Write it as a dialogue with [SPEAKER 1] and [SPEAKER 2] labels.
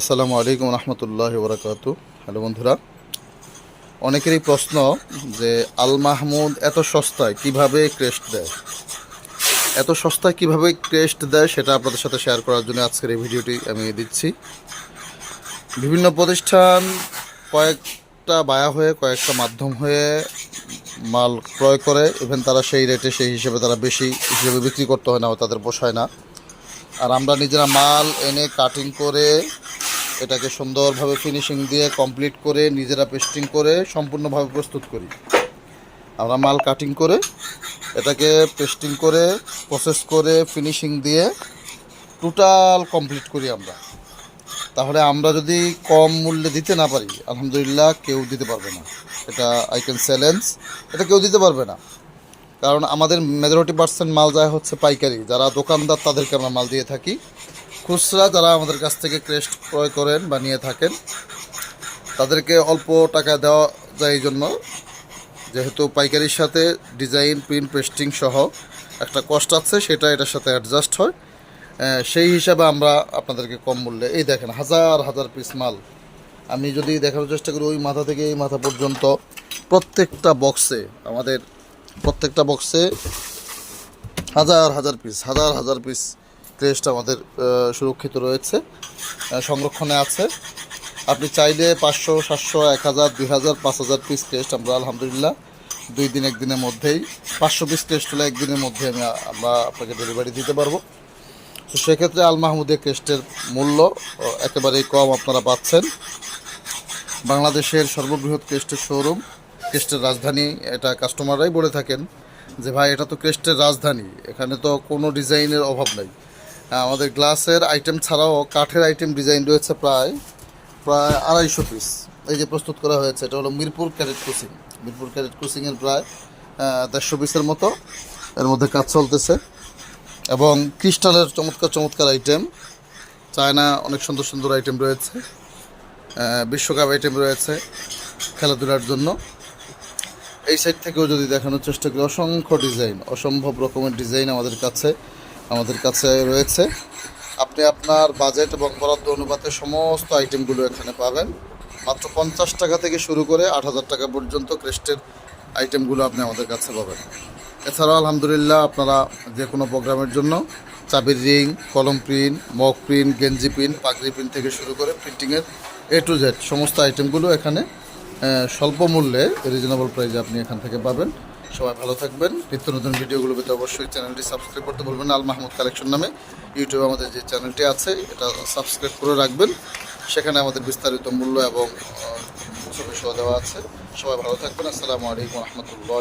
[SPEAKER 1] আসসালামু আলাইকুম রহমতুল্লাহ বরাকাতু। হ্যালো বন্ধুরা, অনেকেরই প্রশ্ন যে আল মাহমুদ এত সস্তায় কীভাবে ক্রেস্ট দেয়? এত সস্তায় কীভাবে ক্রেস্ট দেয় সেটা আপনাদের সাথে শেয়ার করার জন্য আজকের এই ভিডিওটি আমি দিচ্ছি। বিভিন্ন প্রতিষ্ঠান কয়েকটা বায়া হয়ে, কয়েকটা মাধ্যম হয়ে মাল ক্রয় করে ইভেন তারা সেই রেটে সেই হিসেবে তারা বেশি হিসেবে বিক্রি করতে হয় না তাদের পোষায় না। আর আমরা নিজেরা মাল এনে কাটিং করে এটাকে সুন্দরভাবে ফিনিশিং দিয়ে কমপ্লিট করে নিজেরা পেস্টিং করে সম্পূর্ণভাবে প্রস্তুত করি। আমরা মাল কাটিং করে এটাকে পেস্টিং করে প্রসেস করে ফিনিশিং দিয়ে টোটাল কমপ্লিট করি আমরা। তাহলে আমরা যদি কম মূল্যে দিতে না পারি, আলহামদুলিল্লাহ কেউ দিতে পারবে না। এটা আই ক্যান চ্যালেঞ্জ এটা কেউ দিতে পারবে না। কারণ আমাদের মেজরিটি পার্সেন্ট মাল যায় হচ্ছে পাইকারি। যারা দোকানদার তাদেরকে আমরা মাল দিয়ে থাকি। খুচরা যারা আমাদের কাছ থেকে ক্রেস্ট ক্রয় করেন বা নিয়ে থাকেন, তাদেরকে অল্প টাকা দেওয়া যায় এই জন্য। যেহেতু পাইকারির সাথে ডিজাইন, প্রিন্ট, পেস্টিং সহ একটা কষ্ট আছে, সেটা এটার সাথে অ্যাডজাস্ট হয়। সেই হিসাবে আমরা আপনাদেরকে কম মূল্যে, এই দেখেন, হাজার হাজার পিস মাল। আমি যদি দেখানোর চেষ্টা করি, ওই মাথা থেকে এই মাথা পর্যন্ত প্রত্যেকটা বক্সে আমাদের প্রত্যেকটা বক্সে হাজার হাজার পিস হাজার হাজার পিস ক্রেস্ট আমাদের সুরক্ষিত রয়েছে সংরক্ষণে আছে। আপনি চাইলে পাঁচশো, সাতশো, এক হাজার, দুই হাজার, পাঁচ হাজার পিস ক্রেস্ট আমরা আলহামদুলিল্লাহ দুই দিন একদিনের মধ্যেই, পাঁচশো পিস ক্রেস্ট হলে একদিনের মধ্যে আমি আমরা আপনাকে ডেলিভারি দিতে পারব। তো সেক্ষেত্রে আল মাহমুদের ক্রেস্টের মূল্য একেবারেই কম আপনারা পাচ্ছেন। বাংলাদেশের সর্ববৃহৎ ক্রেস্টের শোরুম ক্রেস্টের রাজধানী, এটা কাস্টমাররাই বলে থাকেন যে, ভাই, এটা তো ক্রেস্টের রাজধানী, এখানে তো কোনো ডিজাইনের অভাব নাই। আমাদের গ্লাসের আইটেম ছাড়াও কাঠের আইটেম ডিজাইন রয়েছে প্রায় প্রায় আড়াইশো পিস এই যে প্রস্তুত করা হয়েছে, এটা হলো Mirpur carat crossing. Mirpur carat ক্রসিংয়ের প্রায় দেড়শো পিসের মতো। এর মধ্যে কাজ চলতেছে। এবং ক্রিস্টালের চমৎকার চমৎকার আইটেম চায়না অনেক সুন্দর সুন্দর আইটেম রয়েছে। বিশ্বকাপ আইটেম রয়েছে খেলাধুলার জন্য। এই সাইড থেকেও যদি দেখানোর চেষ্টা করি, অসংখ্য ডিজাইন অসম্ভব রকমের ডিজাইন আমাদের কাছে। আমাদের কাছে রয়েছে। আপনি আপনার বাজেট এবং বরাদ্দ অনুপাতে সমস্ত আইটেমগুলো এখানে পাবেন। মাত্র পঞ্চাশ টাকা থেকে শুরু করে আট হাজার টাকা পর্যন্ত ক্রেস্টের আইটেমগুলো আপনি আমাদের কাছে পাবেন। এছাড়াও আলহামদুলিল্লাহ আপনারা যে কোনো প্রোগ্রামের জন্য চাবির রিং, কলম প্রিন্ট মক প্রিন্ট, গেঞ্জি প্রিন্ট, পাগড়ি প্রিন্ট থেকে শুরু করে প্রিন্টিংয়ের এ টু জেড সমস্ত আইটেমগুলো এখানে স্বল্প মূল্যে রিজনেবল প্রাইসে আপনি এখান থেকে পাবেন। সবাই ভালো থাকবেন। নিত্য নতুন ভিডিওগুলো পেতে অবশ্যই চ্যানেলটি সাবস্ক্রাইব করতে বলবেন আল মাহমুদ কালেকশন নামে ইউটিউবে আমাদের যে চ্যানেলটি আছে, এটা সাবস্ক্রাইব করে রাখবেন। সেখানে আমাদের বিস্তারিত মূল্য এবং ছবি সহ দেওয়া আছে। সবাই ভালো থাকবেন। আসসালামু আলাইকুম রহমতুল্লাহ